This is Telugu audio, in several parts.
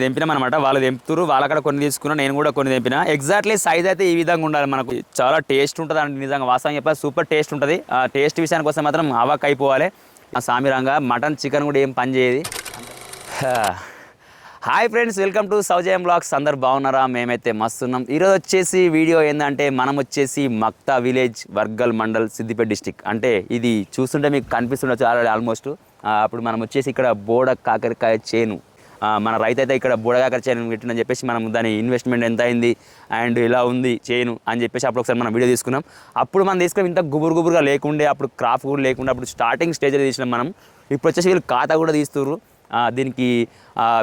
తెంపినామన్నమాట వాళ్ళు తెంపుతురు వాళ్ళక్కడ కొన్ని తీసుకున్నా నేను కూడా కొన్ని తెంపిన. ఎగ్జాక్ట్లీ సైజ్ అయితే ఈ విధంగా ఉండాలి మనకు. చాలా టేస్ట్ ఉంటుంది అండి నిజంగా. వాస్తవం చెప్పాలి సూపర్ టేస్ట్ ఉంటుంది. ఆ టేస్ట్ విషయానికి వస్తే మాత్రం అవాక్ అయిపోవాలి సామిరంగా మటన్ చికెన్ కూడా ఏం పని చేయదు. Hi friends welcome to Saujayam blogs అందరు బాగున్నారా? మేమైతే మస్తున్నాం. ఈరోజు వచ్చేసి వీడియో ఏంటంటే మనం వచ్చేసి మక్తా విలేజ్ వర్గల్ మండల్ సిద్దిపేట డిస్టిక్ అంటే ఇది చూస్తుంటే మీకు కనిపిస్తుండొచ్చు ఆల్రెడీ ఆల్మోస్ట్ అప్పుడు మనం వచ్చేసి ఇక్కడ బోడ కాకరకాయ చేను మన రైతు అయితే ఇక్కడ బుడగాకర చైన్ పెట్టిందని చెప్పేసి మనం దాని ఇన్వెస్ట్మెంట్ ఎంత అయింది అండ్ ఇలా ఉంది చేను అని చెప్పేసి అప్పుడు ఒకసారి మనం వీడియో తీసుకున్నాం. అప్పుడు మనం తీసుకుని ఇంత గుబురు గుబురుగా లేకుండే అప్పుడు క్రాఫ్ కూడా లేకుండా అప్పుడు స్టార్టింగ్ స్టేజ్లో తీసినాం మనం. ఇప్పుడు వచ్చేసి వీళ్ళు ఖాతా కూడా తీస్తుర్రు. దీనికి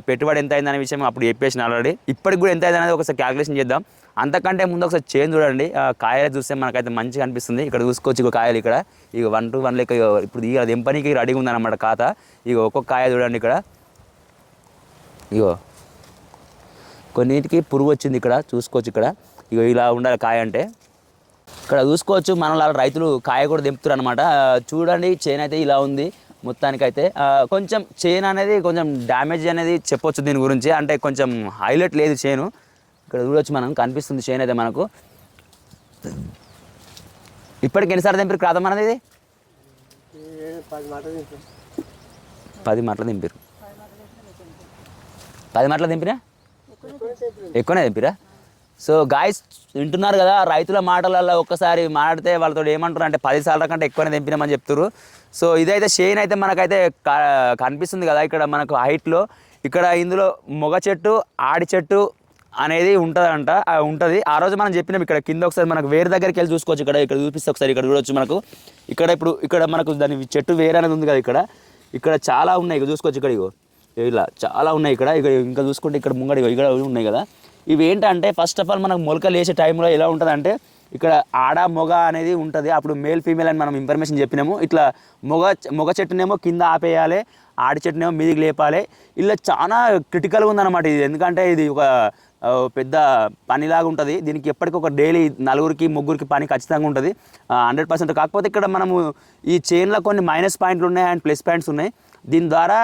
పెట్టుబడి ఎంత అయిందనే విషయం అప్పుడు చెప్పేసిన ఆల్రెడీ. ఇప్పటికి కూడా ఎంత అయింది అనేది ఒకసారి క్యాలిక్యులేషన్ చేద్దాం. అంతకంటే ముందు ఒకసారి చేంజ్ చూడండి. ఆ, కాయలు చూస్తే మనకైతే మంచిగా అనిపిస్తుంది. ఇక్కడ చూసుకోవచ్చు ఇక కాయలు ఇక్కడ. ఇక వన్ టు వన్ లెక్క ఇప్పుడు ఇక దెంపనీకి రెడీగా ఉందన్నమాట ఖాతా. ఇక ఒక్కొక్క కాయ చూడండి ఇక్కడ. ఇగో. కొన్నిటికి పురుగు వచ్చింది ఇక్కడ చూసుకోవచ్చు ఇక్కడ. ఇగో ఇలా ఉండాలి కాయ అంటే. ఇక్కడ చూసుకోవచ్చు మన రైతులు కాయ కూడా దింపుతారు అనమాట చూడండి చేను అయితే ఇలా ఉంది మొత్తానికైతే. ఆ, కొంచెం చేను అనేది కొంచెం డ్యామేజ్ అనేది చెప్పొచ్చు దీని గురించి. అంటే కొంచెం హైలైట్ లేదు చేను. ఇక్కడ చూడొచ్చు మనం కనిపిస్తుంది చేను అయితే మనకు. ఇప్పటికి ఎన్నిసార్లు దింపారు క్రాతం అనేది? పది మాటలు దింపారు పది మాటలు దింపినా? ఎక్కువనే దింపిరా? సో గాయస్ వింటున్నారు కదా రైతుల మాటలలో ఒక్కసారి మాట్లాడితే వాళ్ళతో ఏమంటారు అంటే పది సార్ల కంటే ఎక్కువనే దింపినామని చెప్తారు సో ఇదైతే షేన్ అయితే మనకైతే కనిపిస్తుంది కదా ఇక్కడ మనకు హైట్లో ఇక్కడ ఇందులో మొగ చెట్టు ఆడి చెట్టు అనేది ఉంటుందంట ఉంటుంది. ఆ రోజు మనం చెప్పినాం ఇక్కడ కింద ఒకసారి మనకు వేరే దగ్గరికి వెళ్ళి చూసుకోవచ్చు. ఇక్కడ ఇక్కడ చూపిస్తే ఒకసారి ఇక్కడ చూడొచ్చు మనకు. ఇక్కడ ఇప్పుడు ఇక్కడ మనకు దాని చెట్టు వేరే అనేది ఉంది కదా ఇక్కడ. ఇక్కడ చాలా ఉన్నాయి ఇక చూసుకోవచ్చు ఇక్కడ ఇగో. ఇలా చాలా ఉన్నాయి ఇక్కడ. ఇక ఇంకా చూసుకుంటే ఇక్కడ ముంగడి ఇక్కడ ఉన్నాయి కదా. ఇవి ఏంటంటే ఫస్ట్ ఆఫ్ ఆల్ మనకు మొలకలు వేసే టైంలో ఎలా ఉంటుంది అంటే ఇక్కడ ఆడ మొగ అనేది ఉంటుంది. అప్పుడు మేల్ ఫీమేల్ అని మనం ఇన్ఫర్మేషన్ చెప్పినాము. ఇట్లా మొగ మొగ చెట్టునేమో కింద ఆపేయాలి ఆడి చెట్టునేమో మీదికి లేపాలి. ఇలా చాలా క్రిటికల్గా ఉందన్నమాట ఇది. ఎందుకంటే ఇది ఒక పెద్ద పనిలాగా ఉంటుంది. దీనికి ఎప్పటికొక ఒక డైలీ నలుగురికి ముగ్గురికి పని ఖచ్చితంగా ఉంటుంది. హండ్రెడ్ పర్సెంట్ కాకపోతే ఇక్కడ మనము ఈ చైన్లో కొన్ని మైనస్ పాయింట్లు ఉన్నాయి అండ్ ప్లస్ పాయింట్స్ ఉన్నాయి. దీని ద్వారా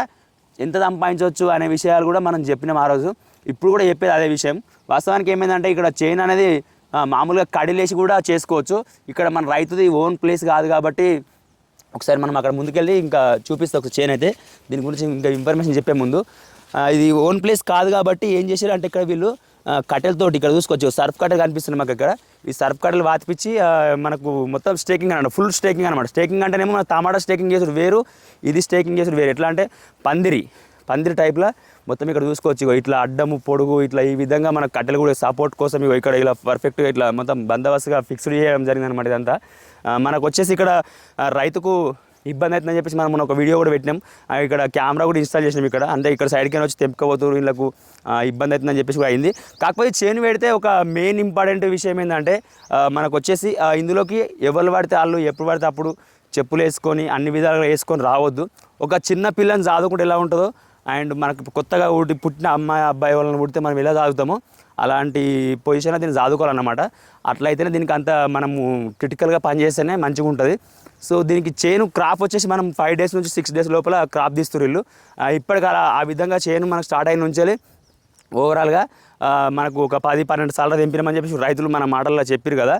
ఎంత సంపాదించవచ్చు అనే విషయాలు కూడా మనం చెప్పినాం ఆ రోజు. ఇప్పుడు కూడా చెప్పేది అదే విషయం. వాస్తవానికి ఏమైందంటే ఇక్కడ చైన్ అనేది మామూలుగా కడిలేసి కూడా చేసుకోవచ్చు. ఇక్కడ మన రైతుది ఓన్ ప్లేస్ కాదు కాబట్టి ఒకసారి మనం అక్కడ ముందుకెళ్ళి ఇంకా చూపిస్తే ఒక చైన్ అయితే. దీని గురించి ఇంకా ఇన్ఫర్మేషన్ చెప్పే ముందు. ఇది ఓన్ ప్లేస్ కాదు కాబట్టి ఏం చేశారు అంటే ఇక్కడ వీళ్ళు కట్టెలతోటి ఇక్కడ చూసుకోవచ్చు. సర్ఫ్ కట్టెలు కనిపిస్తుంది మాకు ఇక్కడ. ఈ సర్ఫ్ కట్టెలు వాతిపించి మనకు మొత్తం స్టేకింగ్ అనమాట ఫుల్ స్టేకింగ్ అనమాట స్టేకింగ్ అంటేనేమో మన టమాటా స్టేకింగ్ చేసుడు వేరు ఇది స్టేకింగ్ చేసుడు వేరు. ఎట్లా అంటే పందిరి పందిరి టైప్లో మొత్తం ఇక్కడ చూసుకోవచ్చు. ఇగో ఇట్లా అడ్డము పొడుగు ఇట్లా ఈ విధంగా మన కట్టెలు కూడా సపోర్ట్ కోసం ఇగో ఇక్కడ ఇలా పర్ఫెక్ట్గా ఇట్లా మొత్తం బందోబస్తుగా ఫిక్స్డ్ చేయడం జరిగింది అనమాట ఇదంతా మనకు వచ్చేసి ఇక్కడ రైతుకు ఇబ్బంది అవుతుందని చెప్పేసి మనం ఒక వీడియో కూడా పెట్టినాం. ఇక్కడ కెమెరా కూడా ఇన్స్టాల్ చేసినాం ఇక్కడ. అంటే ఇక్కడ సైడ్కి వచ్చి తెంపుకోబోతున్నారు వీళ్ళకు ఇబ్బంది అవుతుందని చెప్పేసి కూడా అయింది. కాకపోతే చేను పెడితే ఒక మెయిన్ ఇంపార్టెంట్ విషయం ఏంటంటే మనకు వచ్చేసి ఇందులోకి ఎవరు పడితే వాళ్ళు ఎప్పుడు పడితే అప్పుడు చెప్పులు వేసుకొని అన్ని విధాలుగా వేసుకొని రావద్దు. ఒక చిన్న పిల్లని చదువుకుంటే ఎలా ఉంటుందో అండ్ మనకు కొత్తగా ఊటి పుట్టిన అమ్మాయి అబ్బాయి వాళ్ళని పుడితే మనం ఎలా చదువుతామో అలాంటి పొజిషన్లో దీన్ని చదువుకోవాలన్నమాట అట్లయితేనే దీనికి అంత మనము క్రిటికల్గా పనిచేస్తేనే మంచిగా ఉంటుంది. సో దీనికి చేను క్రాప్ వచ్చేసి మనం ఫైవ్ డేస్ నుంచి సిక్స్ డేస్ లోపల క్రాప్ తీస్తున్నారు వీళ్ళు. ఇప్పటికి అలా ఆ విధంగా చేను మనకు స్టార్ట్ అయిన నుంచి ఓవరాల్గా మనకు ఒక పది పన్నెండు సార్లు తెంపినామని చెప్పేసి రైతులు మన మాటల్లో చెప్పారు కదా.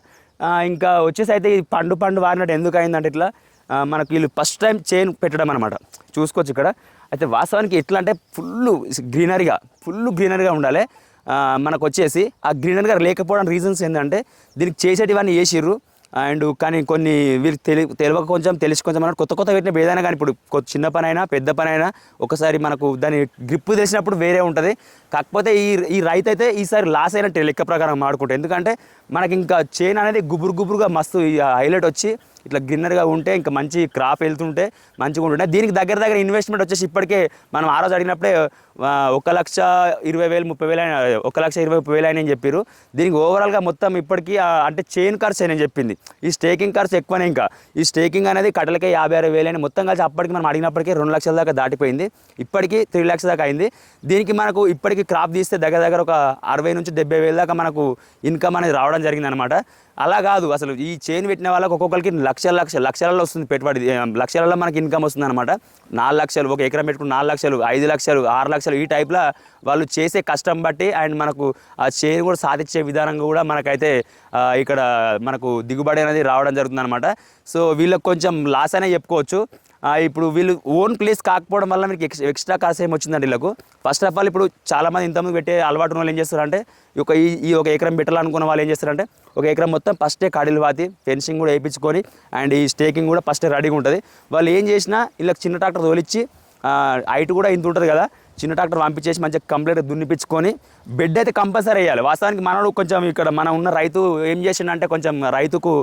ఇంకా వచ్చేసి అయితే ఈ పండు పండు వారినట్టు ఎందుకు అయిందంటే ఇట్లా మనకు వీళ్ళు ఫస్ట్ టైం చైన్ పెట్టడం అనమాట చూసుకోవచ్చు ఇక్కడ. అయితే వాస్తవానికి ఎట్లా అంటే ఫుల్ గ్రీనరీగా ఫుల్ గ్రీనరీగా ఉండాలి. మనకు వచ్చేసి ఆ గ్రీనరీగా లేకపోవడానికి రీజన్స్ ఏంటంటే దీనికి చేసేటివన్నీ వేసిర్రు అండ్ కానీ కొన్ని వీళ్ళు తెలి తెలియక కొంచెం తెలిసి కొంచెం అన్నట్టు కొత్త కొత్త పెట్టిన ఏదైనా కానీ ఇప్పుడు చిన్న పని అయినా పెద్ద పని అయినా ఒకసారి మనకు దాని గ్రిప్ తెలిసినప్పుడు వేరే ఉంటుంది. కాకపోతే ఈ ఈ రైతు అయితే ఈసారి లాస్ అయినట్టే లెక్క ప్రకారం మాడుకుంటే ఎందుకంటే మనకి ఇంకా చైన్ అనేది గుబురు గుబురుగా మస్తు హైలైట్ వచ్చి ఇట్లా గ్రిన్నర్గా ఉంటే ఇంకా మంచి క్రాప్ వెళ్తుంటే మంచిగా ఉంటుండే. దీనికి దగ్గర దగ్గర ఇన్వెస్ట్మెంట్ వచ్చేసి ఇప్పటికే మనం ఆ రోజు అడిగినప్పుడే ఒక లక్ష ఇరవై వేలు ముప్పై వేలు అయినా ఒక లక్ష ఇరవై ముప్పై వేలు అయినా చెప్పారు దీనికి ఓవరాల్గా మొత్తం ఇప్పటికీ అంటే చైన్ ఖర్చు అని చెప్పింది. ఈ స్టేకింగ్ ఖర్చు ఎక్కువనే ఇంకా. ఈ స్టేకింగ్ అనేది కట్టలకే యాభై అరవై వేలు అయినా మొత్తం కలిసి అప్పటికి మనం అడిగినప్పటికీ రెండు లక్షల దాకా దాటిపోయింది. ఇప్పటికీ త్రీ ల్యాక్స్ దాకా అయింది. దీనికి మనకు ఇప్పటికి క్రాప్ తీస్తే దగ్గర దగ్గర ఒక అరవై నుంచి డెబ్బై వేల దాకా మనకు ఇన్కమ్ అనేది రావడం జరిగింది అనమాట అలా కాదు అసలు ఈ చైన్ పెట్టిన వాళ్ళకి ఒక్కొక్కరికి లక్షల లక్ష లక్షలలో వస్తుంది పెట్టుబడి. లక్షలలో మనకి ఇన్కమ్ వస్తుంది అనమాట నాలుగు లక్షలు ఒక ఎకరం పెట్టుకుని నాలుగు లక్షలు ఐదు లక్షలు ఆరు లక్షలు ఈ టైప్లో వాళ్ళు చేసే కష్టం బట్టి అండ్ మనకు ఆ చేను కూడా సాధించే విధానంగా కూడా మనకైతే ఇక్కడ మనకు దిగుబడి అనేది రావడం జరుగుతుంది అనమాట సో వీళ్ళకి కొంచెం లాస్ అనే చెప్పుకోవచ్చు. ఇప్పుడు వీళ్ళు ఓన్ ప్లేస్ కాకపోవడం వల్ల మీకు ఎక్స్ ఎక్స్ట్రా కాస్ట్ ఏమి వచ్చిందండి వీళ్ళకు? ఫస్ట్ ఆఫ్ ఆల్ ఇప్పుడు చాలామంది ఇంతమంది పెట్టే అలవాటు ఉన్న వాళ్ళు ఏం చేస్తారంటే ఈ ఒక ఈ ఈ ఒక ఎకరం పెట్టాలనుకున్న వాళ్ళు ఏం చేస్తారంటే ఒక ఎకరం మొత్తం ఫస్టే కాడీలు పాతి ఫెన్సింగ్ కూడా వేయించుకొని అండ్ ఈ స్టేకింగ్ కూడా ఫస్టే రెడీగా ఉంటుంది. వాళ్ళు ఏం చేసినా వీళ్ళకి చిన్న ట్రాక్టర్ తోలిచ్చి హైట్ కూడా ఇంత ఉంటుంది కదా చిన్న ట్రాక్టర్ పంపించేసి మంచిగా కంప్లీట్ దున్నిపించుకొని బెడ్ అయితే కంపల్సరీ వేయాలి. వాస్తవానికి మనడు కొంచెం ఇక్కడ మనం ఉన్న రైతు ఏం చేసిండంటే కొంచెం రైతుకు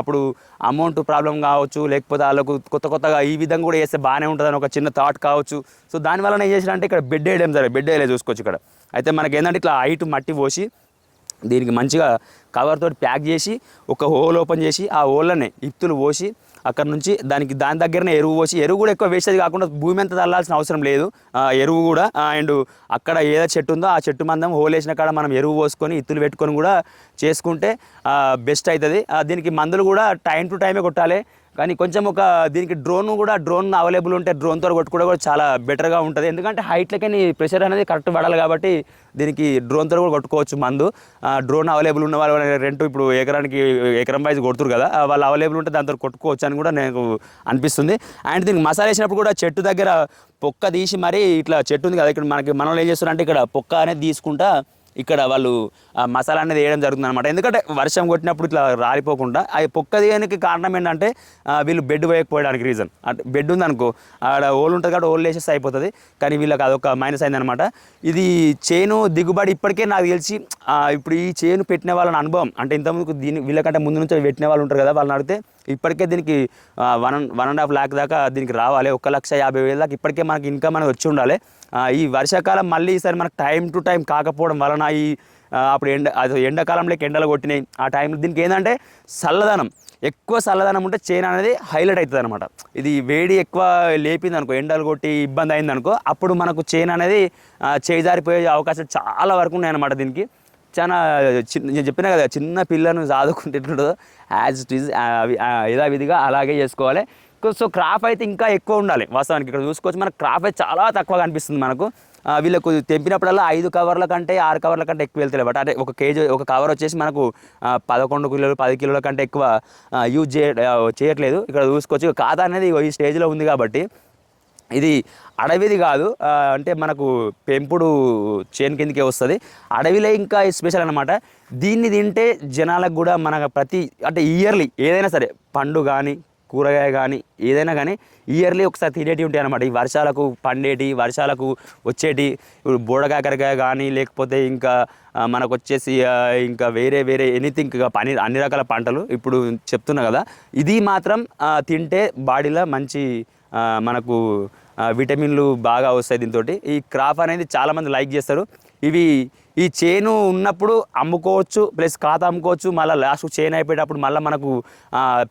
అప్పుడు అమౌంట్ ప్రాబ్లం కావచ్చు లేకపోతే వాళ్ళకు కొత్త కొత్తగా ఈ విధంగా కూడా వేస్తే బాగానే ఉంటుందని ఒక చిన్న థాట్ కావచ్చు. సో దానివల్ల ఏం చేసినంటే ఇక్కడ బెడ్ వేయడం సరే బెడ్ వేయలేదు చూసుకోవచ్చు ఇక్కడ. అయితే మనకి ఏంటంటే ఇట్లా హైట్ మట్టి పోసి దీనికి మంచిగా కవర్తో ప్యాక్ చేసి ఒక హోల్ ఓపెన్ చేసి ఆ హోల్లోనే ఇత్తులు పోసి అక్కడ నుంచి దానికి దాని దగ్గరనే ఎరువు పోసి ఎరువు కూడా ఎక్కువ వేసేది కాకుండా భూమి అంతా తల్లాల్సిన అవసరం లేదు. ఎరువు కూడా అండ్ అక్కడ ఏదో చెట్టు ఉందో ఆ చెట్టు మందం హోల్ వేసిన కాడ మనం ఎరువు పోసుకొని ఇత్తులు పెట్టుకొని కూడా చేసుకుంటే బెస్ట్ అవుతుంది. దీనికి మందులు కూడా టైం టు టైమే కొట్టాలి. కానీ కొంచెం ఒక దీనికి డ్రోన్ కూడా డ్రోన్ అవైలబుల్ ఉంటే డ్రోన్తో కొట్టుకోవడం కూడా చాలా బెటర్గా ఉంటుంది. ఎందుకంటే హైట్లకి ప్రెషర్ అనేది కరెక్ట్ పడాలి కాబట్టి దీనికి డ్రోన్తో కూడా కొట్టుకోవచ్చు మందు. డ్రోన్ అవైలబుల్ ఉన్న వాళ్ళు రెంట్ ఇప్పుడు ఎకరానికి ఎకరం వైజ్ కొడుతురు కదా వాళ్ళు అవైలబుల్ ఉంటే దాంతో కొట్టుకోవచ్చు అని కూడా నాకు అనిపిస్తుంది. అండ్ దీనికి మసాలా వేసినప్పుడు కూడా చెట్టు దగ్గర పొక్క తీసి మరీ ఇట్లా చెట్టు ఉంది కదా ఇక్కడ మనకి మనం ఏం చేస్తున్నారంటే ఇక్కడ పొక్క అనేది తీసుకుంటా ఇక్కడ వాళ్ళు మసాలా అనేది వేయడం జరుగుతుంది అనమాట ఎందుకంటే వర్షం కొట్టినప్పుడు ఇట్లా రాలిపోకుండా ఆ పొక్క తీయడానికి కారణం ఏంటంటే వీళ్ళు బెడ్ వేయకపోయడానికి రీజన్ అంటే బెడ్ ఉందనుకో ఆడ ఓల్ ఉంటుంది కాబట్టి ఓల్ వేసేసి అయిపోతుంది. కానీ వీళ్ళకి అదొక మైనస్ అయిందనమాట ఇది చేను దిగుబడి ఇప్పటికే నాకు తెలిసి ఇప్పుడు ఈ చేను పెట్టిన వాళ్ళని అనుభవం అంటే ఇంతకుముందు దీని వీళ్ళకంటే ముందు నుంచి పెట్టిన వాళ్ళు ఉంటారు కదా వాళ్ళని అడిగితే ఇప్పటికే దీనికి one one and half lakh దాకా దీనికి రావాలి. ఒక లక్ష యాభై వేల దాకా ఇప్పటికే మనకి ఇన్కమ్ అనేది వచ్చి ఉండాలి. ఈ వర్షాకాలం మళ్ళీ ఈసారి మనకు టైం టు టైం కాకపోవడం వలన ఈ అప్పుడు ఎండ అది ఎండాకాలంలోకి ఎండలు కొట్టినాయి. ఆ టైంలో దీనికి ఏంటంటే చల్లదనం. ఎక్కువ చల్లదనం ఉంటే చైనా అనేది హైలైట్ అవుతుంది అనమాట ఇది వేడి ఎక్కువ లేపింది అనుకో ఎండలు కొట్టి ఇబ్బంది అయింది అనుకో అప్పుడు మనకు చైనా అనేది చేజారిపోయే అవకాశం అవకాశాలు చాలా వరకు ఉన్నాయన్నమాట దీనికి. చాలా చిన్న నేను చెప్పినా కదా చిన్న పిల్లను చదువుకుంటే ఎట్లుంటుందో యాజ్ ఇట్ ఈజ్ యథావిధిగా అలాగే చేసుకోవాలి. సో క్రాప్ అయితే ఇంకా ఎక్కువ ఉండాలి వాస్తవానికి ఇక్కడ చూసుకోవచ్చు. మనకు క్రాప్ అయితే చాలా తక్కువగా కనిపిస్తుంది మనకు. వీళ్ళకు తెంపినప్పుడల్లా ఐదు కవర్ల కంటే ఆరు కవర్ల కంటే ఎక్కువ వెళ్తాయి బట్ అంటే ఒక కేజీ ఒక కవర్ వచ్చేసి మనకు పదకొండు కిలోలు పది కిలోల కంటే ఎక్కువ యూజ్ చేయ చేయట్లేదు. ఇక్కడ చూసుకోవచ్చు ఖాతా అనేది ఈ స్టేజ్లో ఉంది కాబట్టి ఇది అడవిది కాదు అంటే మనకు పెంపుడు చేను కిందకే వస్తుంది. అడవిలో ఇంకా స్పెషల్ అనమాట దీన్ని తింటే జనాలకు కూడా మన ప్రతి అంటే ఇయర్లీ ఏదైనా సరే పండు కానీ కూరగాయ కానీ ఏదైనా కానీ ఇయర్లీ ఒకసారి తినేటివి ఉంటాయి అనమాట ఈ వర్షాలకు పండేటి వర్షాలకు వచ్చేటి ఇప్పుడు బోడకాకరకాయ కానీ లేకపోతే ఇంకా మనకు వచ్చేసి ఇంకా వేరే వేరే ఎనీథింగ్ పని అన్ని రకాల పంటలు ఇప్పుడు చెప్తున్నా కదా. ఇది మాత్రం తింటే బాడీలో మంచి మనకు విటమిన్లు బాగా వస్తాయి దీంతో ఈ క్రాప్ అనేది చాలామంది లైక్ చేస్తారు. ఇవి ఈ చేను ఉన్నప్పుడు అమ్ముకోవచ్చు ప్లస్ ఖాతా అమ్ముకోవచ్చు మళ్ళీ లాస్ట్ చేను అయిపోయేటప్పుడు మళ్ళీ మనకు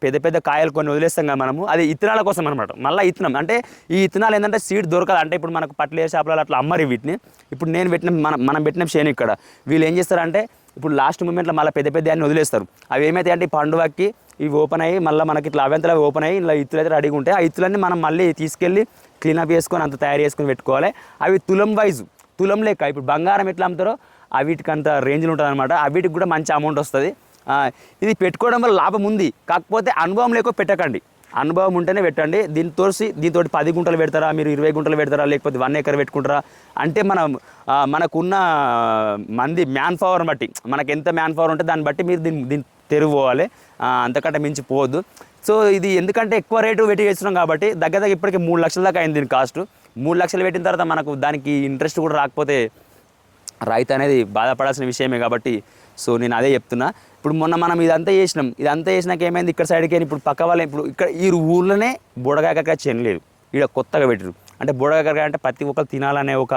పెద్ద పెద్ద కాయలు కొన్ని వదిలేస్తాం కదా మనము. అది ఇత్తనాల కోసం అనమాట మళ్ళీ ఇత్తనం. అంటే ఈ ఇత్తనాలు ఏంటంటే సీడ్ దొరకదు. అంటే ఇప్పుడు మనకు పట్లే షాపులలో అట్లా అమ్మరు వీటిని. ఇప్పుడు నేను పెట్టిన మనం మనం పెట్టిన చేను ఇక్కడ. వీళ్ళు ఏం చేస్తారంటే ఇప్పుడు లాస్ట్ మూమెంట్లో మళ్ళీ పెద్ద పెద్ద అన్ని వదిలేస్తారు. అవి ఏమైతే అంటే ఈ పండుగకి ఇవి ఓపెన్ అయ్యి మళ్ళీ మనకి ఇట్లా అవంతలు అవి ఓపెన్ అయ్యి ఇలా ఇత్తులు అయితే రెడీగా ఉంటాయి ఆ ఇత్తులన్నీ మనం మళ్ళీ తీసుకెళ్ళి క్లీనప్ చేసుకొని అంత తయారు చేసుకొని పెట్టుకోవాలి. అవి తులం వైజ్ తులం లెక్క. ఇప్పుడు బంగారం ఎట్లా అమ్ముతారో ఆ వీటికి అంత రేంజ్లు ఉంటుంది అనమాట ఆ వీటికి కూడా మంచి అమౌంట్ వస్తుంది. ఇది పెట్టుకోవడం వల్ల లాభం ఉంది. కాకపోతే అనుభవం లేక పెట్టకండి. అనుభవం ఉంటేనే పెట్టండి. దీని తోసి దీంతో పది గుంటలు పెడతారా మీరు ఇరవై గుంటలు పెడతారా లేకపోతే వన్ ఎకర్ పెట్టుకుంటారా? అంటే మనం మనకున్న మంది మ్యాన్ పవర్ బట్టి మనకు ఎంత మ్యాన్ పవర్ ఉంటే దాన్ని బట్టి మీరు దీన్ని దీన్ని తెరువు పోవాలి. అంతకంటే మించి పోవద్దు. సో ఇది ఎందుకంటే ఎక్కువ రేటు పెట్టి చేస్తున్నాం కాబట్టి దగ్గర దగ్గర ఇప్పటికి మూడు లక్షల దాకా అయింది దీని కాస్ట్. మూడు లక్షలు పెట్టిన తర్వాత మనకు దానికి ఇంట్రెస్ట్ కూడా రాకపోతే రైతు అనేది బాధపడాల్సిన విషయమే కాబట్టి సో నేను అదే చెప్తున్నా. ఇప్పుడు మొన్న మనం ఇదంతా చేసినాం. ఇదంతా చేసినాక ఏమైంది? ఇక్కడ సైడ్కి ఇప్పుడు పక్క వాళ్ళ ఇప్పుడు ఇక్కడ ఈ ఊర్లోనే బుడగాకరకాయ చెనలేదు. ఇక్కడ కొత్తగా పెట్టరు అంటే బుడగాకరకాయ అంటే ప్రతి ఒక్కరు తినాలనే ఒక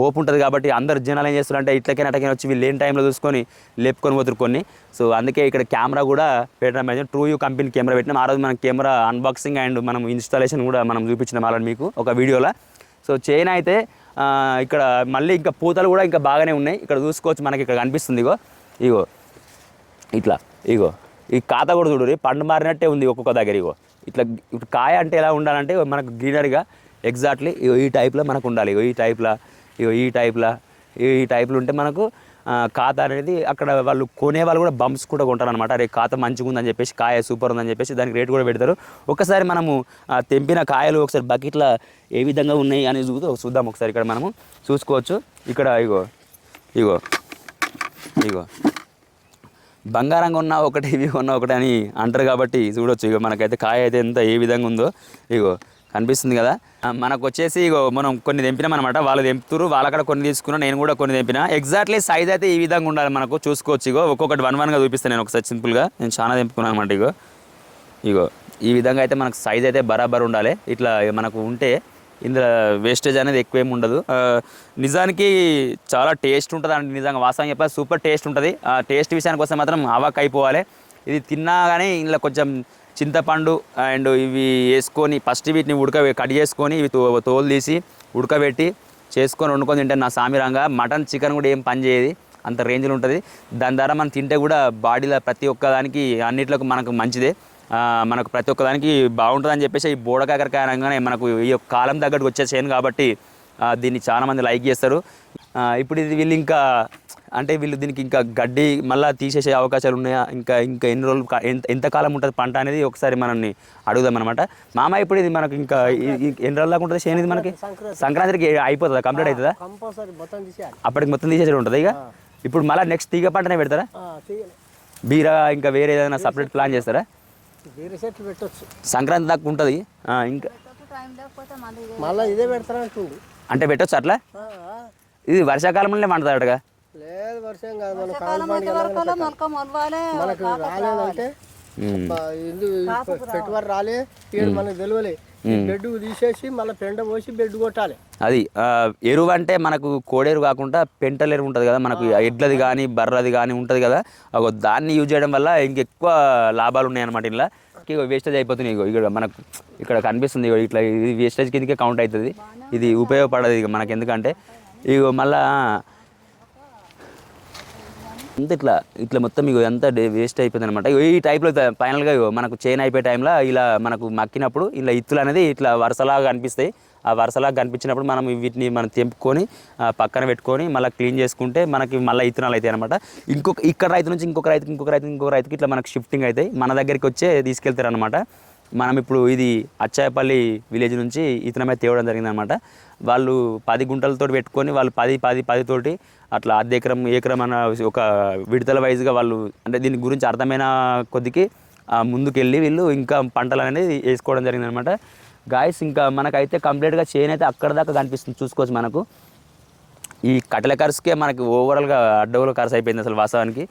ఓపు ఉంటుంది కాబట్టి అందరు జనాలు ఏం చేస్తారు అంటే ఇట్లకైనా అటకైనా వచ్చి వీళ్ళు లేని టైంలో చూసుకొని లేపుకొని పోతారు కొన్ని. సో అందుకే ఇక్కడ కెమెరా కూడా పెట్టడం అయితే ట్రూ యూ కంపెనీ కెమెరా పెట్టినాం. ఆ రోజు మనం కెమెరా అన్బాక్సింగ్ అండ్ మనం ఇన్స్టాలేషన్ కూడా మనం చూపించినాం అలాంటి మీకు ఒక వీడియోలో. సో చైన్ అయితే ఇక్కడ మళ్ళీ ఇంకా పూతలు కూడా ఇంకా బాగానే ఉన్నాయి. ఇక్కడ చూసుకోవచ్చు మనకి ఇక్కడ కనిపిస్తుంది ఇగో. ఇగో. ఇట్లా. ఇగో. ఈ కాత కూడా చూడు పండు మారినట్టే ఉంది ఒక్కొక్క దగ్గర ఇగో. ఇట్లా ఇప్పుడు కాయ అంటే ఎలా ఉండాలంటే మనకు గ్రీనరీగా ఎగ్జాక్ట్లీ ఈ టైప్లో మనకు ఉండాలి. ఇగో ఈ టైప్లో ఇగో ఈ టైప్లో ఈ టైప్లు ఉంటే మనకు ఆ, కాత అనేది అక్కడ వాళ్ళు కొనే వాళ్ళు కూడా బంప్స్ కూడా కొంటారు అనమాట అరే కాత మంచిగా ఉందని చెప్పేసి కాయ సూపర్ ఉందని చెప్పేసి దానికి రేట్ కూడా పెడతారు. ఒకసారి మనము తెంపిన కాయలు ఒకసారి బకెట్లో ఏ విధంగా ఉన్నాయి అని చూద్దాం చూద్దాం ఒకసారి ఇక్కడ మనము. చూసుకోవచ్చు. ఇక్కడ ఇగో ఇగో ఇగో. బంగారంగా ఉన్న ఒకటి ఇవి ఉన్న ఒకటి అని అంటారు కాబట్టి చూడొచ్చు. ఇగో మనకైతే కాయ అయితే ఎంత ఏ విధంగా ఉందో. ఇగో కనిపిస్తుంది కదా? మనకు వచ్చేసి ఇగో మనం కొన్ని తెంపినాం అనమాట వాళ్ళు తెంపుతురు వాళ్ళక్కడ కొన్ని తీసుకున్నా నేను కూడా కొన్ని తెంపిన. ఎగ్జాక్ట్లీ సైజ్ అయితే ఈ విధంగా ఉండాలి మనకు. చూసుకోవచ్చు ఇగో. ఒక్కొక్కటి వన్ వన్గా చూపిస్తాను నేను ఒకసారి సింపుల్గా నేను చాలా తెంపుకున్నాను అనమాట ఇగో. ఇగో ఈ విధంగా అయితే మనకు సైజ్ అయితే బరాబర్ ఉండాలి. ఇట్లా మనకు ఉంటే ఇందులో వేస్టేజ్ అనేది ఎక్కువేం ఉండదు. నిజానికి చాలా టేస్ట్ ఉంటుంది అండి. నిజంగా వాస్తవం చెప్పాలి సూపర్ టేస్ట్ ఉంటుంది. ఆ టేస్ట్ విషయానికి వస్తే మాత్రం అవాక్ అయిపోవాలి ఇది తిన్నా కానీ ఇందులో కొంచెం చింతపండు అండ్ ఇవి వేసుకొని ఫస్ట్ వీటిని ఉడక కట్ చేసుకొని ఇవి తో తోలు తీసి ఉడకబెట్టి చేసుకొని వండుకొని తింటే నా సామిరంగా మటన్ చికెన్ కూడా ఏం పని చేయదు. అంత రేంజ్లో ఉంటుంది. దాని ద్వారా మనం తింటే కూడా బాడీలో ప్రతి ఒక్క దానికి అన్నిట్లకు మనకు మంచిదే. మనకు ప్రతి ఒక్క దానికి బాగుంటుందని చెప్పేసి ఈ బోడకాకరకాయ అనగానే మనకు ఈ యొక్క కాలం తగ్గట్టు వచ్చే చేయను కాబట్టి దీన్ని చాలామంది లైక్ చేస్తారు. ఇప్పుడు ఇది వీళ్ళు ఇంకా అంటే వీళ్ళు దీనికి ఇంకా గడ్డి మళ్ళీ తీసేసే అవకాశాలు ఉన్నాయా? ఇంకా ఇంకా ఎన్ని రోజులు ఎంత ఎంతకాలం ఉంటుంది పంట అనేది ఒకసారి మనల్ని అడుగుదాం అనమాట మామ ఇప్పుడు ఇది మనకు ఇంకా ఎన్ని రోజుల దాకా ఉంటుంది చేను ఇది మనకి? సంక్రాంతి. సంక్రాంతికి అయిపోతుందా? కంప్లీట్ అవుతుందా అప్పటికి మొత్తం తీసేసి ఉంటుంది ఇక? ఇప్పుడు మళ్ళీ నెక్స్ట్ తీగ పంటనే పెడతారా? బీరా ఇంకా వేరే ఏదైనా సపరేట్ ప్లాన్ చేస్తారా? సంక్రాంతి దాకా ఉంటుంది? ఆ, ఇంకా. టైం లేకపోతే మళ్ళీ ఇదే పెడతారంటుండు. అంటే పెట్టొచ్చు అట్లా. ఇది వర్షాకాలంలోనే పండుతాడగా లేదు వర్షం కాదు మన మనకు రాలేదంటే అబ్బా, ఇల్లు పెట్టుబడి రాలే ఇక్కడ మనకు తెలియలే ఈ బెడ్ తీసేసి మళ్ళీ పెండ పోసి బెడ్ కొట్టాలి. అది ఆ, ఎరువు అంటే మనకు కోడేరు కాకుండా పెంటల ఎరువు ఉంటుంది కదా మనకు ఎడ్లది కానీ బర్రది కానీ ఉంటుంది కదా. అగో దాన్ని యూజ్ చేయడం వల్ల ఇంకెక్కువ లాభాలు ఉన్నాయి అనమాట ఇలా ఇగో వేస్టేజ్ అయిపోతున్నాయి ఇగో ఇక్కడ మనకు ఇక్కడ కనిపిస్తుంది ఇగో ఇట్లా ఇది వేస్టేజ్ కిందకే కౌంట్ అవుతుంది. ఇది ఉపయోగపడదు ఇక మనకి ఎందుకంటే ఇగో మళ్ళా అంత ఇట్లా ఇట్లా మొత్తం ఇగో ఎంత వేస్ట్ అయిపోయింది అనమాట ఈ టైప్లో ఫైనల్గా ఇగో మనకు చైన్ అయిపోయే టైంలో ఇలా మనకు మక్కినప్పుడు ఇలా ఇత్తులు అనేది ఇట్లా వరుసలాగా కనిపిస్తాయి. ఆ వరుసలాగా కనిపించినప్పుడు మనం వీటిని మనం తెంపుకొని పక్కన పెట్టుకొని మళ్ళీ క్లీన్ చేసుకుంటే మనకి మళ్ళీ ఇత్తనాలు అవుతాయి అనమాట ఇంకొక ఇక్కడ రైతు నుంచి ఇంకొక రైతుకి ఇంకొక రైతు ఇంకొక రైతుకి ఇట్లా మనకు షిఫ్టింగ్ అవుతాయి మన దగ్గరికి వచ్చే తీసుకెళ్తారు అనమాట మనం ఇప్పుడు ఇది అచ్చాయపల్లి విలేజ్ నుంచి ఇతనమే తేవడం జరిగిందనమాట వాళ్ళు పది గుంటలతో పెట్టుకొని వాళ్ళు పది పది పది తోటి అట్లా అర్ధ ఎకరం ఏకరం అన్న ఒక విడతల వైజ్గా వాళ్ళు అంటే దీని గురించి అర్థమైన కొద్దికి ముందుకెళ్ళి వీళ్ళు ఇంకా పంటలు అనేది వేసుకోవడం జరిగిందనమాట గాయస్ ఇంకా మనకైతే కంప్లీట్గా చేను అయితే అక్కడ దాకా కనిపిస్తుంది. చూసుకోవచ్చు మనకు. ఈ కట్టెల ఖర్చుకే మనకి ఓవరాల్గా అడ్డవుల ఖర్చు అయిపోయింది అసలు వాస్తవానికి.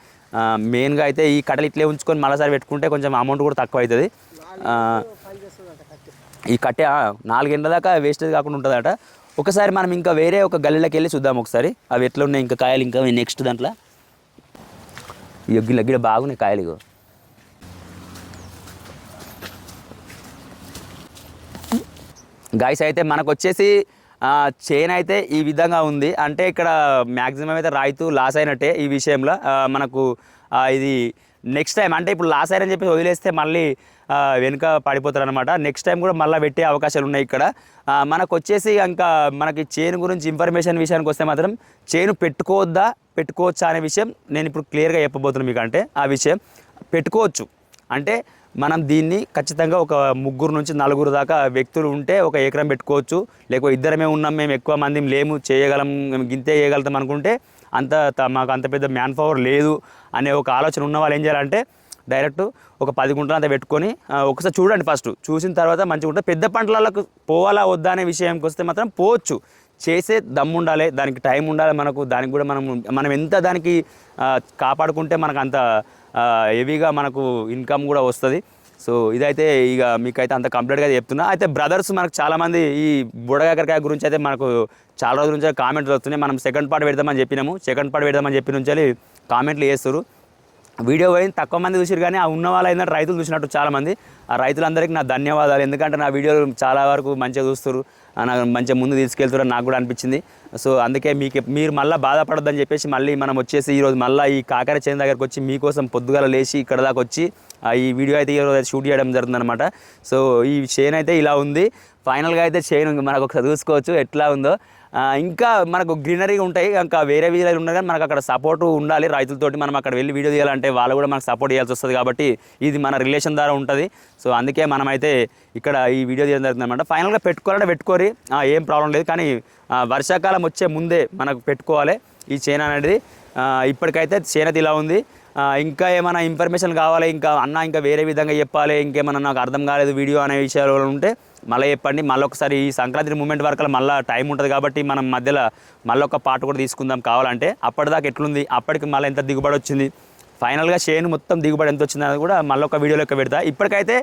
మెయిన్గా అయితే ఈ కట్టలు ఇట్లే ఉంచుకొని మళ్ళీసారి పెట్టుకుంటే కొంచెం అమౌంట్ కూడా తక్కువ అవుతుంది ఈ కట్టె నాలుగేండ్ల దాకా వేస్టేజ్ కాకుండా ఉంటుందట. ఒకసారి మనం ఇంకా వేరే ఒక గల్లీలోకి వెళ్ళి చూద్దాం ఒకసారి. అవి ఎట్లా ఉన్నాయి ఇంకా కాయలు ఇంకా నెక్స్ట్ దాంట్లో. ఇగో బాగున్నాయి కాయలు ఇగో. గాయస్ అయితే మనకు వచ్చేసి చైన్ అయితే ఈ విధంగా ఉంది. అంటే ఇక్కడ మ్యాక్సిమం అయితే రైతు లాస్ అయినట్టే ఈ విషయంలో. మనకు ఇది నెక్స్ట్ టైం అంటే ఇప్పుడు లాస్ అయ్యారని చెప్పి వదిలేస్తే మళ్ళీ వెనుక పడిపోతారు అనమాట నెక్స్ట్ టైం కూడా మళ్ళీ పెట్టే అవకాశాలు ఉన్నాయి ఇక్కడ. మనకు వచ్చేసి ఇంకా మనకి చైన్ గురించి ఇన్ఫర్మేషన్ విషయానికి వస్తే మాత్రం చైన్ పెట్టుకోవద్దా పెట్టుకోవచ్చా అనే విషయం నేను ఇప్పుడు క్లియర్గా చెప్పబోతున్నాను మీకు అంటే ఆ విషయం పెట్టుకోవచ్చు. అంటే మనం దీన్ని ఖచ్చితంగా ఒక ముగ్గురు నుంచి నలుగురు దాకా వ్యక్తులు ఉంటే ఒక ఎకరం పెట్టుకోవచ్చు. లేకపోతే ఇద్దరమే ఉన్నాం మేము ఎక్కువ మంది లేము చేయగలం మేము గింతే చేయగలుగుతాం అనుకుంటే అంత త- మాకు అంత పెద్ద మ్యాన్ పవర్ లేదు అనే ఒక ఆలోచన ఉన్న వాళ్ళు ఏం చేయాలంటే డైరెక్ట్ ఒక పది గుంటలు అంతా పెట్టుకొని ఒకసారి చూడండి ఫస్ట్. చూసిన తర్వాత మంచిగా ఉంటుంది పెద్ద పంటలకు పోవాలా వద్దా అనే విషయంకి వస్తే మాత్రం పోవచ్చు. చేసే దమ్ము ఉండాలి దానికి టైం ఉండాలి మనకు దానికి కూడా మనం మనం ఎంత దానికి కాపాడుకుంటే మనకు అంత హెవీగా మనకు ఇన్కమ్ కూడా వస్తుంది. సో ఇదైతే ఇక మీకైతే అంత కంప్లీట్గా చెప్తున్నా. అయితే బ్రదర్స్ మనకు చాలామంది ఈ బుడగాకరకాయ గురించి అయితే మనకు చాలా రోజుల నుంచి కామెంట్లు వస్తున్నాయి. మనం సెకండ్ పార్ట్ పెడదామని చెప్పినాము. సెకండ్ పార్ట్ పెడదామని చెప్పి నుంచి కామెంట్లు చేస్తారు వీడియో పోయింది తక్కువ మంది చూసారు కానీ ఆ ఉన్న వాళ్ళు ఏంటంటే రైతులు చూసినట్టు చాలామంది. ఆ రైతులందరికీ నా ధన్యవాదాలు. ఎందుకంటే నా వీడియోలు చాలా వరకు మంచిగా చూస్తారు నాకు మంచిగా ముందు తీసుకెళ్తారు నాకు కూడా అనిపించింది. సో అందుకే మీకు మీరు మళ్ళీ బాధపడద్దని చెప్పేసి మళ్ళీ మనం వచ్చేసి ఈరోజు మళ్ళీ ఈ కాకర చేను దగ్గరకు వచ్చి మీకోసం పొద్దుగాల లేచి ఇక్కడ దాకా వచ్చి ఆ, ఈ వీడియో అయితే ఈరోజు షూట్ చేయడం జరుగుతుందన్నమాట. సో ఈ చైన్ అయితే ఇలా ఉంది. ఫైనల్గా అయితే చైన్ మనకు ఒకసారి చూసుకోవచ్చు. ఎట్లా ఉందో. ఇంకా మనకు గ్రీనరీగా ఉంటాయి ఇంకా వేరే వీధిలో ఉన్నాయి కానీ మనకు అక్కడ సపోర్ట్ ఉండాలి. రైతులతోటి మనం అక్కడ వెళ్ళి వీడియో తీయాలంటే వాళ్ళు కూడా మనకు సపోర్ట్ చేయాల్సి వస్తుంది కాబట్టి ఇది మన రిలేషన్ ద్వారా ఉంటుంది. సో అందుకే మనమైతే ఇక్కడ ఈ వీడియో తీయడం జరుగుతుంది అనమాట ఫైనల్గా పెట్టుకోవాలంటే పెట్టుకోరి ఏం ప్రాబ్లం లేదు. కానీ వర్షాకాలం వచ్చే ముందే మనకు పెట్టుకోవాలి ఈ చైన్ అనేది. ఇప్పటికైతే చేనేత ఇలా ఉంది. ఇంకా ఏమైనా ఇన్ఫర్మేషన్ కావాలి? ఇంకా అన్న ఇంకా వేరే విధంగా చెప్పాలి ఇంకేమైనా నాకు అర్థం కాలేదు వీడియో అనే విషయాలు ఉంటే మళ్ళీ చెప్పండి. మళ్ళీ ఒకసారి ఈ సంక్రాంతి మూమెంట్ వరకు మళ్ళీ టైం ఉంటుంది కాబట్టి మనం మధ్యలో మళ్ళీ ఒక పాట కూడా తీసుకుందాం కావాలంటే. అప్పటిదాకా ఎట్లుంది? అప్పటికి మళ్ళీ ఎంత దిగుబడి వచ్చింది? ఫైనల్గా షేన్ మొత్తం దిగుబడి ఎంత వచ్చింది కూడా మళ్ళీ ఒక వీడియోలోకి పెడతా. ఇప్పటికైతే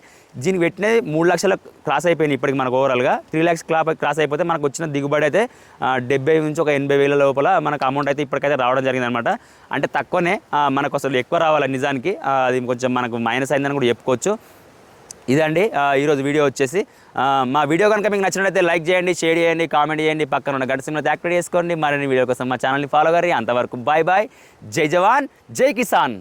దీనికి పెట్టినది మూడు లక్షల క్రాస్ అయిపోయింది ఇప్పటికి మనకు ఓవరాల్గా త్రీ ల్యాక్స్ క్లాప్ క్రాస్ అయిపోతే మనకు వచ్చిన దిగుబడి అయితే డెబ్బై నుంచి ఒక ఎనభై వేల లోపల మనకు అమౌంట్ అయితే ఇప్పటికైతే రావడం జరిగింది అనమాట అంటే తక్కువనే మనకు అసలు ఎక్కువ రావాలి నిజానికి? అది కొంచెం మనకు మైనస్ అయిందని కూడా చెప్పుకోవచ్చు. ఇదండి. ఈరోజు వీడియో వచ్చేసి మా వీడియో కనుక మీకు నచ్చినట్లయితే లైక్ చేయండి షేర్ చేయండి కామెంట్ చేయండి. పక్కన ఉన్న గంట సింహ యాక్టివేట్ చేసుకోండి. మరిన్ని వీడియో కోసం మా ఛానల్ని ఫాలో కరీ అంతవరకు బాయ్ బాయ్ జై జవాన్ జై కిసాన్.